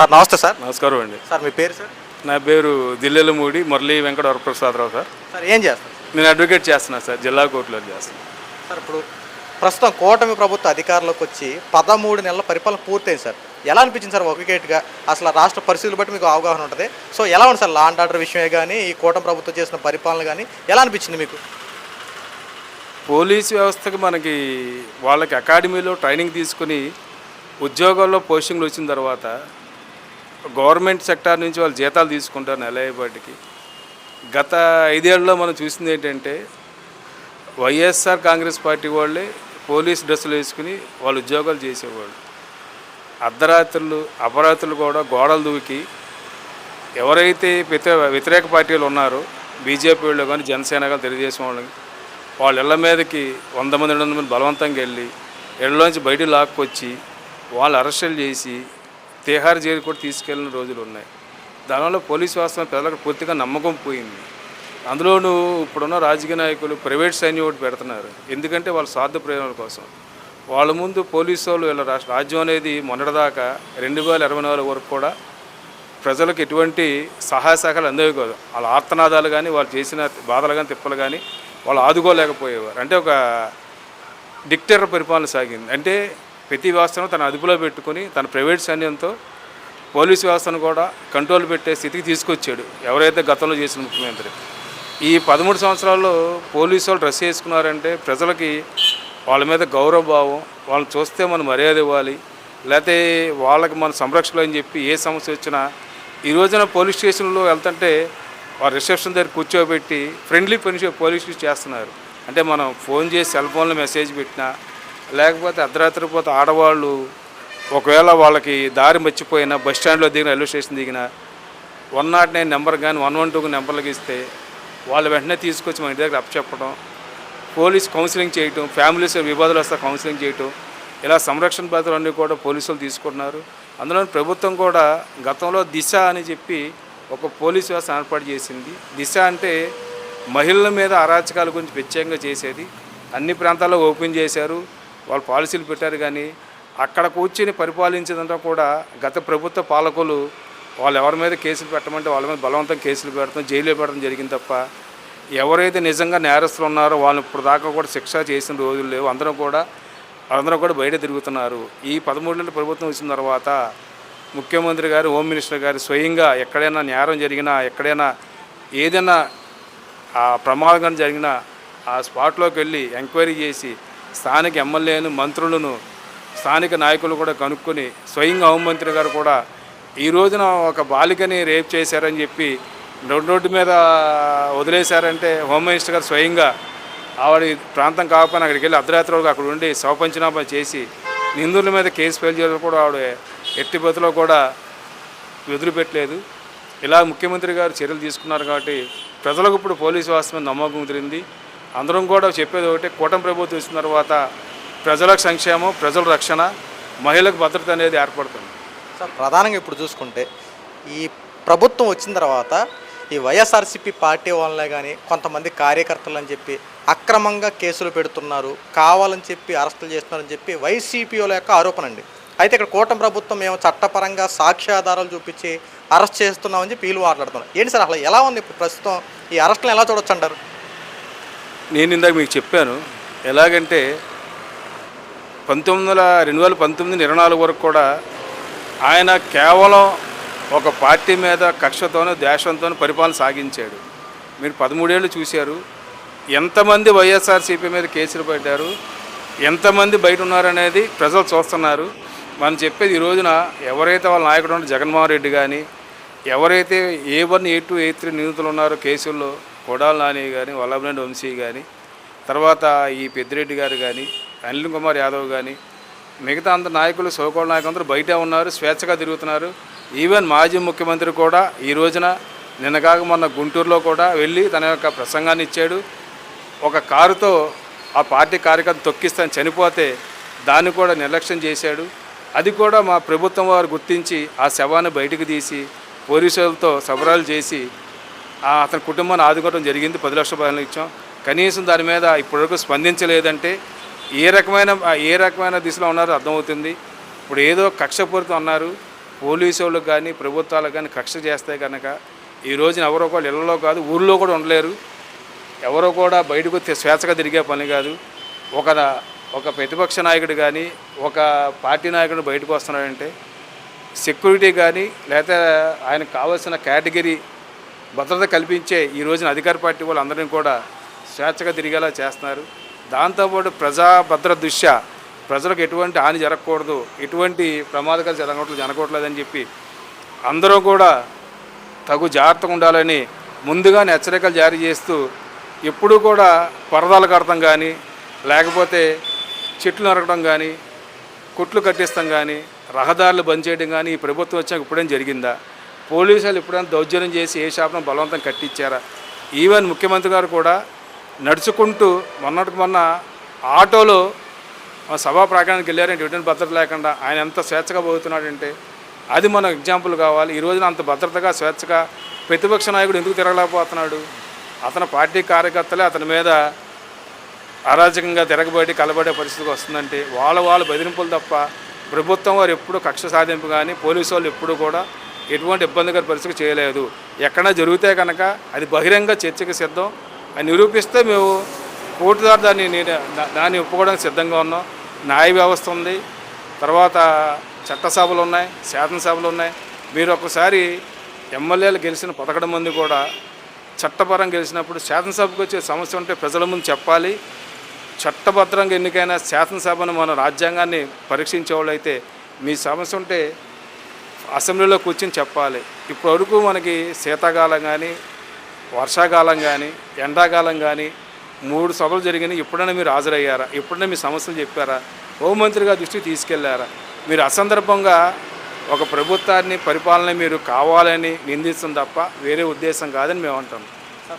Sir నమస్తే sir. నమస్కారం అండి. సార్ మీ పేరు సార్? నా పేరు దిల్లెలమూడి మురళీ వెంకట వరప్రసాదరావు సార్. సార్ ఏం చేస్తారు? నేను అడ్వకేట్ చేస్తున్నాను సార్ జిల్లా కోర్టులో చేస్తున్నాను సార్ ఇప్పుడు ప్రస్తుతం కూటమి ప్రభుత్వ అధికారంలోకి వచ్చి పదమూడు నెలల పరిపాలన పూర్తయింది సార్. ఎలా అనిపించింది సార్ ఒకటిగా అసలు రాష్ట్ర పరిస్థితులు బట్టి మీకు అవగాహన ఉంటుంది. సో ఎలా ఉంది సార్ లా అండ్ ఆర్డర్ విషయమే కానీ ఈ కూటమి ప్రభుత్వం చేసిన పరిపాలన కానీ ఎలా అనిపించింది మీకు? పోలీస్ వ్యవస్థకి మనకి వాళ్ళకి అకాడమీలో ట్రైనింగ్ తీసుకుని ఉద్యోగాల్లో పోస్టింగ్లు వచ్చిన తర్వాత గవర్నమెంట్ సెక్టార్ నుంచి వాళ్ళు జీతాలు తీసుకుంటారు నెల అయ్యేపాటికి గత ఐదేళ్ళలో మనం చూసింది ఏంటంటే వైఎస్ఆర్ కాంగ్రెస్ పార్టీ వాళ్ళే పోలీస్ డ్రెస్సులు వేసుకుని వాళ్ళు ఉద్యోగాలు చేసేవాళ్ళు. అర్ధరాత్రులు అపరాత్రులు కూడా గోడలు దూకి ఎవరైతే వ్యతిరే వ్యతిరేక పార్టీలు ఉన్నారో బీజేపీ వాళ్ళు కానీ జనసేన కానీ తెలియజేసిన వాళ్ళు వాళ్ళ ఇళ్ళ మీదకి వంద మంది రెండు మంది బలవంతంగా వెళ్ళి ఇళ్ళలోంచి బయట లాక్కొచ్చి వాళ్ళు అరెస్టులు చేసి తిహార్ జైలు కూడా తీసుకెళ్ళిన రోజులు ఉన్నాయి. దానివల్ల పోలీస్ వ్యవస్థ ప్రజలకు పూర్తిగా నమ్మకం పోయింది. అందులోనూ ఇప్పుడున్న రాజకీయ నాయకులు ప్రైవేట్ సైన్యం ఒకటి పెడుతున్నారు. ఎందుకంటే వాళ్ళ స్వార్థ ప్రయోజనాల కోసం. వాళ్ళ ముందు పోలీసు వాళ్ళు వీళ్ళ రాష్ట్ర రాజ్యం అనేది మొన్నటిదాకా రెండు వేల ఇరవై నాలుగు వరకు కూడా ప్రజలకు ఎటువంటి సహాయ శాఖలు అందేవి కాదు వాళ్ళ ఆర్తనాదాలు కానీ వాళ్ళు చేసిన బాధలు కానీ తిప్పలు కానీ వాళ్ళు ఆదుకోలేకపోయేవారు. అంటే ఒక డిక్టేటర్ పరిపాలన సాగింది. అంటే ప్రతి వ్యవస్థను తన అదుపులో పెట్టుకొని తన ప్రైవేట్ సైన్యంతో పోలీస్ వ్యవస్థను కూడా కంట్రోల్ పెట్టే స్థితికి తీసుకొచ్చాడు. ఎవరైతే గతంలో చేసిన ముఖ్యమంత్రి. ఈ పదమూడు సంవత్సరాల్లో పోలీసు వాళ్ళు డ్రెస్ వేసుకున్నారంటే ప్రజలకి వాళ్ళ మీద గౌరవభావం వాళ్ళని చూస్తే మనం మర్యాద ఇవ్వాలి. లేకపోతే వాళ్ళకి మన సంరక్షణ అని చెప్పి ఏ సమస్య వచ్చినా ఈ రోజున పోలీస్ స్టేషన్లో వెళ్తుంటే వారు రిసెప్షన్ దగ్గర కూర్చోబెట్టి ఫ్రెండ్లీ పని పోలీసులు చేస్తున్నారు. అంటే మనం ఫోన్ చేసి సెల్ ఫోన్లో మెసేజ్ పెట్టినా లేకపోతే అర్ధరాత్రి పోతే ఆడవాళ్ళు ఒకవేళ వాళ్ళకి దారి మర్చిపోయినా బస్ స్టాండ్లో దిగిన రైల్వే స్టేషన్ దిగిన వన్ నాట్ నైన్ నెంబర్ కానీ వన్ వన్ టూకి నెంబర్లకు ఇస్తే వాళ్ళు వెంటనే తీసుకొచ్చి మన ఇంటి దగ్గర అప్పచెప్పడం పోలీస్ కౌన్సిలింగ్ చేయటం ఫ్యామిలీస్ వివాదాలు వస్తే కౌన్సిలింగ్ చేయటం ఇలా సంరక్షణ బాధ్యతలు అన్నీ కూడా పోలీసులు తీసుకుంటున్నారు. అందులో ప్రభుత్వం కూడా గతంలో దిశ అని చెప్పి ఒక పోలీస్ వ్యవస్థ ఏర్పాటు చేసింది. దిశ అంటే మహిళల మీద అరాచకాల గురించి ప్రత్యేకంగా చేసేది. అన్ని ప్రాంతాల్లో ఓపెన్ చేశారు. వాళ్ళు పాలసీలు పెట్టారు కానీ అక్కడ కూర్చొని పరిపాలించేదంతా కూడా గత ప్రభుత్వ పాలకులు వాళ్ళు ఎవరి మీద కేసులు పెట్టమంటే వాళ్ళ మీద బలవంతం కేసులు పెడతాం జైల్లో పెట్టడం జరిగింది తప్ప ఎవరైతే నిజంగా నేరస్తులు ఉన్నారో వాళ్ళు ఇప్పుడు దాకా కూడా శిక్ష చేసిన రోజులు లేవు. అందరం కూడా అందరూ కూడా బయట తిరుగుతున్నారు. ఈ పదమూడు నెలల ప్రభుత్వం వచ్చిన తర్వాత ముఖ్యమంత్రి గారు హోమ్ మినిస్టర్ గారు స్వయంగా ఎక్కడైనా నేరం జరిగినా ఎక్కడైనా ఏదైనా ఆ ప్రమాదం జరిగినా ఆ స్పాట్లోకి వెళ్ళి ఎంక్వైరీ చేసి స్థానిక ఎమ్మెల్యేను మంత్రులను స్థానిక నాయకులు కూడా కనుక్కొని స్వయంగా హోంమంత్రి గారు కూడా ఈ రోజున ఒక బాలికని రేప్ చేశారని చెప్పి రోడ్డు రోడ్డు మీద వదిలేశారంటే హోమ్ మినిస్టర్ గారు స్వయంగా ఆవిడ ప్రాంతం కాకపోయినా అక్కడికి వెళ్ళి అర్ధరాత్రి వరకు అక్కడ ఉండి శవపంచనామా చేసి నిందుల మీద కేసు ఫైల్ చేయడం కూడా ఆవిడ ఎట్టి బతిలో కూడా వదిలిపెట్టలేదు. ఇలా ముఖ్యమంత్రి గారు చర్యలు తీసుకున్నారు కాబట్టి ప్రజలకు ఇప్పుడు పోలీసు వ్యవస్థ మీద నమ్మకం కుదిరింది. అందరం కూడా చెప్పేది ఒకటి కూటమి ప్రభుత్వం ఇచ్చిన తర్వాత ప్రజలకు సంక్షేమం ప్రజల రక్షణ మహిళలకు భద్రత అనేది ఏర్పడుతుంది. సార్ ప్రధానంగా ఇప్పుడు చూసుకుంటే ఈ ప్రభుత్వం వచ్చిన తర్వాత ఈ వైఎస్ఆర్సీపీ పార్టీ వాళ్ళనే కానీ కొంతమంది కార్యకర్తలు అని చెప్పి అక్రమంగా కేసులు పెడుతున్నారు కావాలని చెప్పి అరెస్టులు చేస్తున్నారని చెప్పి వైసీపీ యొక్క ఆరోపణ అండి. అయితే ఇక్కడ కూటమి ప్రభుత్వం మేము చట్టపరంగా సాక్ష్యాధారాలు చూపించి అరెస్ట్ చేస్తున్నామని చెప్పి వీళ్ళు మాట్లాడుతున్నారు. ఏంటి సార్ అసలు ఎలా ఉంది ఇప్పుడు ప్రస్తుతం ఈ అరెస్టులను ఎలా చూడొచ్చు అంటారు? నేను ఇందాక మీకు చెప్పాను ఎలాగంటే పంతొమ్మిది వందల రెండు వేల పంతొమ్మిది ఇరవై నాలుగు వరకు కూడా ఆయన కేవలం ఒక పార్టీ మీద కక్షతోనూ దేశంతోనూ పరిపాలన సాగించాడు. మీరు పదమూడేళ్ళు చూశారు ఎంతమంది వైఎస్ఆర్సీపీ మీద కేసులు పెట్టారు ఎంతమంది బయట ఉన్నారనేది ప్రజలు చూస్తున్నారు. మనం చెప్పేది ఈ రోజున ఎవరైతే వాళ్ళ నాయకుడు ఉన్నారో జగన్మోహన్ రెడ్డి కానీ ఎవరైతే A one A two A three నిందితులు ఉన్నారో కేసుల్లో కొడాల నాని కానీ వల్లభనేని వంశీ కానీ తర్వాత ఈ పెద్దిరెడ్డి గారు కానీ అనిల్ కుమార్ యాదవ్ కానీ మిగతా అంత నాయకులు సోకోళ్ళ నాయకులు అందరూ బయట ఉన్నారు స్వేచ్ఛగా తిరుగుతున్నారు. ఈవెన్ మాజీ ముఖ్యమంత్రి కూడా ఈ రోజున నిన్నగాక మొన్న గుంటూరులో కూడా వెళ్ళి తన యొక్క ప్రసంగాన్ని ఇచ్చాడు. ఒక కారుతో ఆ పార్టీ కార్యకర్త తొక్కిస్తాను చనిపోతే దాన్ని కూడా నిర్లక్ష్యం చేశాడు. అది కూడా మా ప్రభుత్వం వారు గుర్తించి ఆ శవాన్ని బయటకు తీసి పోలీసులతో సబరాలు చేసి అతని కుటుంబాన్ని ఆదుకోవడం జరిగింది. పది లక్షల రూపాయలు ఇచ్చాం. కనీసం దాని మీద ఇప్పటివరకు స్పందించలేదంటే ఏ రకమైన ఏ రకమైన దిశలో ఉన్నారో అర్థమవుతుంది. ఇప్పుడు ఏదో కక్షపూరితం అన్నారు. పోలీసు వాళ్ళకి కానీ ప్రభుత్వాలకు కానీ కక్ష చేస్తే కనుక ఈ రోజున ఎవరో కూడా ఇళ్ళలో కాదు ఊళ్ళో కూడా ఉండలేరు. ఎవరో కూడా బయటకు స్వేచ్ఛగా తిరిగే పని కాదు. ఒక ఒక ప్రతిపక్ష నాయకుడు కానీ ఒక పార్టీ నాయకుడు బయటకు వస్తున్నాడంటే సెక్యూరిటీ కానీ లేకపోతే ఆయనకు కావాల్సిన కేటగిరీ భద్రత కల్పించే ఈ రోజున అధికార పార్టీ వాళ్ళు అందరినీ కూడా స్వేచ్ఛగా తిరిగేలా చేస్తున్నారు. దాంతోపాటు ప్రజా భద్రత దృష్ట్యా ప్రజలకు ఎటువంటి హాని జరగకూడదు ఎటువంటి ప్రమాదకాలు జరగట్లేదు జరగకూడదని చెప్పి అందరూ కూడా తగు జాగ్రత్తగా ఉండాలని ముందుగానే హెచ్చరికలు జారీ చేస్తూ ఎప్పుడూ కూడా పరదాలు కడతాం కానీ లేకపోతే చెట్లు నరకడం కానీ కొట్లు కట్టిస్తాం కానీ రహదారులు బంద్ చేయడం కానీ ఈ ప్రభుత్వం వచ్చాక ఇప్పుడేం జరిగిందా? పోలీసులు ఎప్పుడైనా దౌర్జన్యం చేసి ఏ షాప్ను బలవంతం కట్టించారా? ఈవెన్ ముఖ్యమంత్రి గారు కూడా నడుచుకుంటూ మొన్నటికి మొన్న ఆటోలో ఆ సభా ప్రాంగణానికి వెళ్ళారంటే ఎటువంటి భద్రత లేకుండా ఆయన ఎంత స్వేచ్ఛగా పోతున్నాడంటే అది మన ఎగ్జాంపుల్ కావాలి. ఈ రోజున అంత భద్రతగా స్వేచ్ఛగా ప్రతిపక్ష నాయకుడు ఎందుకు తిరగలేకపోతున్నాడు? అతని పార్టీ కార్యకర్తలే అతని మీద అరాజకంగా తిరగబడి కలబడే పరిస్థితికి వస్తుందంటే వాళ్ళ వాళ్ళ బెదిరింపులు తప్ప ప్రభుత్వం వారు ఎప్పుడూ కక్ష సాధింపు కానీ పోలీసు వాళ్ళు ఎప్పుడూ కూడా ఎటువంటి ఇబ్బందికర పరిస్థితి చేయలేదు. ఎక్కడా జరిగితే కనుక అది బహిరంగ చర్చకి సిద్ధం. అని నిరూపిస్తే మేము కోర్టు ద్వారా దాన్ని దాన్ని ఒప్పుకోవడానికి సిద్ధంగా ఉన్నాం. న్యాయ వ్యవస్థ ఉంది. తర్వాత చట్టసభలు ఉన్నాయి శాసనసభలు ఉన్నాయి. మీరు ఒకసారి ఎమ్మెల్యేలు గెలిచిన పదకొండు మంది కూడా చట్టపరం గెలిచినప్పుడు శాసనసభకు వచ్చే సమస్య ఉంటే ప్రజల ముందు చెప్పాలి. చట్టభద్రంగా ఎన్నికైన శాసనసభను మన రాజ్యాంగాన్ని పరీక్షించేవాళ్ళు అయితే మీ సమస్య ఉంటే అసెంబ్లీలో కూర్చొని చెప్పాలి. ఇప్పటి వరకు మనకి శీతాకాలం కానీ వర్షాకాలం కానీ ఎండాకాలం కానీ మూడు సభలు జరిగినాయి. ఎప్పుడైనా మీరు హాజరయ్యారా? ఎప్పుడైనా మీ సమస్యలు చెప్పారా? హోంమంత్రిగా దృష్టికి తీసుకెళ్ళారా? మీరు అసందర్భంగా ఒక ప్రభుత్వాన్ని పరిపాలన మీరు కావాలని నిందిస్తుంది తప్ప వేరే ఉద్దేశం కాదని మేము అంటాం.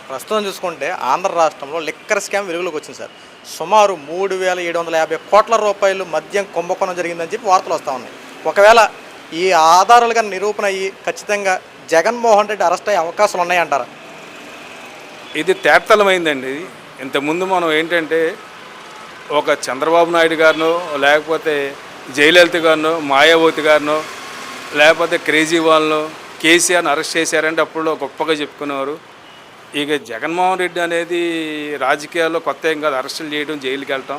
ప్రస్తుతం చూసుకుంటే ఆంధ్ర రాష్ట్రంలో లిక్కర్ స్కామ్ వెలుగులోకి వచ్చింది సార్. సుమారు మూడు వేల ఏడు వందల యాభై కోట్ల రూపాయలు మద్యం కుంభకోణం జరిగిందని చెప్పి వార్తలు వస్తూ ఉన్నాయి. ఒకవేళ ఈ ఆధారాలుగా నిరూపణ అయ్యి ఖచ్చితంగా జగన్మోహన్ రెడ్డి అరెస్ట్ అయ్యే అవకాశాలు ఉన్నాయంటారా? ఇది తేత్తలమైందండి ఇంతకుముందు మనం ఏంటంటే ఒక చంద్రబాబు నాయుడు గారినో లేకపోతే జయలలిత గారినో మాయావతి గారినో లేకపోతే క్రేజీ వాళ్ళను కేసీఆర్ని అరెస్ట్ చేశారంటే అప్పుడు గొప్పగా చెప్పుకునేవారు. ఇక జగన్మోహన్ రెడ్డి అనేది రాజకీయాల్లో కొత్త ఏం కాదు. అరెస్టులు చేయడం జైలుకి వెళ్ళటం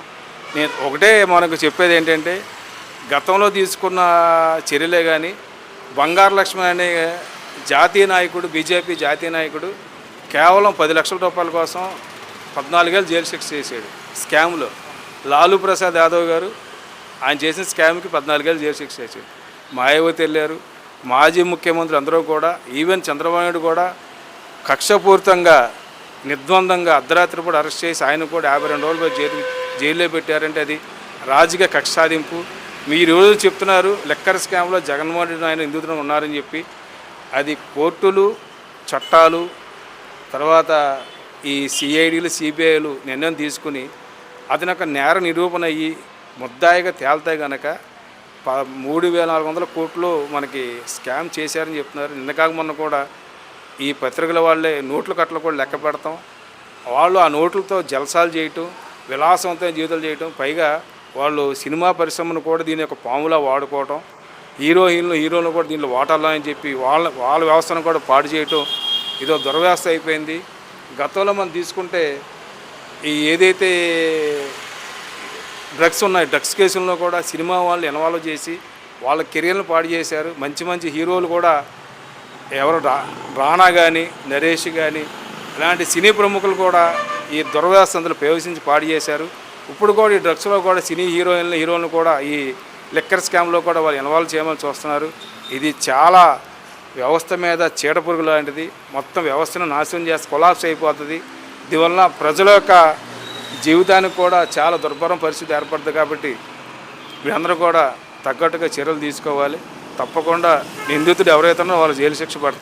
నేను ఒకటే మనకు చెప్పేది ఏంటంటే గతంలో తీసుకున్న చర్యలే కానీ బంగారు లక్ష్మణ్ అనే జాతీయ నాయకుడు బీజేపీ జాతీయ నాయకుడు కేవలం పది లక్షల రూపాయల కోసం పద్నాలుగేళ్ళు జైలు శిక్ష చేశాడు స్కామ్లో. లాలూ ప్రసాద్ యాదవ్ గారు ఆయన చేసిన స్కామ్కి పద్నాలుగేళ్ళు జైలు శిక్ష చేశాడు. మాయావతి వెళ్ళారు. మాజీ ముఖ్యమంత్రులు అందరూ కూడా ఈవెన్ చంద్రబాబు నాయుడు కూడా కక్షపూరితంగా నిర్ద్వందంగా అర్ధరాత్రి కూడా అరెస్ట్ చేసి ఆయన కూడా యాభై రెండు రోజులు జైలు జైల్లో పెట్టారంటే అది రాజకీయ కక్ష సాధింపు మీరు రోజు చెప్తున్నారు లెక్కర్ స్కామ్లో జగన్మోహన్ రెడ్డి ఆయన నిందితులు ఉన్నారని చెప్పి అది కోర్టులు చట్టాలు తర్వాత ఈ సిఐడిలు సిబిఐలు నిర్ణయం తీసుకుని అతని యొక్క నేర నిరూపణ అయ్యి ముద్దాయిగా తేల్తాయి కనుక ప మూడు వేల నాలుగు వందల కోట్లు మనకి స్కామ్ చేశారని చెప్తున్నారు. నిన్న మొన్న కూడా ఈ పత్రికల వాళ్ళే నోట్ల కట్టలు కూడా లెక్క పెడతాం. వాళ్ళు ఆ నోట్లతో జలసాలు చేయటం విలాసవంతమైన జీవితాలు చేయటం పైగా వాళ్ళు సినిమా పరిశ్రమను కూడా దీని యొక్క పాములా వాడుకోవటం హీరోయిన్లు హీరోలు కూడా దీంట్లో వాటాల్లో అని చెప్పి వాళ్ళ వాళ్ళ వ్యవస్థను కూడా పాడు చేయటం ఇదో దుర్వ్యవస్థ అయిపోయింది. గతంలో మనం తీసుకుంటే ఈ ఏదైతే డ్రగ్స్ ఉన్నాయి డ్రగ్స్ కేసుల్లో కూడా సినిమా వాళ్ళు ఇన్వాల్వ్ చేసి వాళ్ళ కెరియర్ను పాడు చేశారు. మంచి మంచి హీరోలు కూడా ఎవరు రా రాణా కానీ నరేష్ కానీ ఇలాంటి సినీ ప్రముఖులు కూడా ఈ దుర్వ్యవస్థ అందులో ప్రవేశించి పాడు చేశారు. ఇప్పుడు కూడా ఈ డ్రగ్స్లో కూడా సినీ హీరోయిన్లు హీరోలను కూడా ఈ లిక్కర్ స్కామ్లో కూడా వాళ్ళు ఇన్వాల్వ్ చేయమని చూస్తున్నారు. ఇది చాలా వ్యవస్థ మీద చీడపురుగు లాంటిది. మొత్తం వ్యవస్థను నాశనం చేసి కొలాప్స్ అయిపోతుంది. దీనివల్ల ప్రజల యొక్క జీవితానికి కూడా చాలా దుర్భరం పరిస్థితి ఏర్పడుతుంది కాబట్టి వీళ్ళందరూ కూడా తగ్గట్టుగా చర్యలు తీసుకోవాలి. తప్పకుండా నిందితుడు ఎవరైతే వాళ్ళు జైలు శిక్ష పడతారు.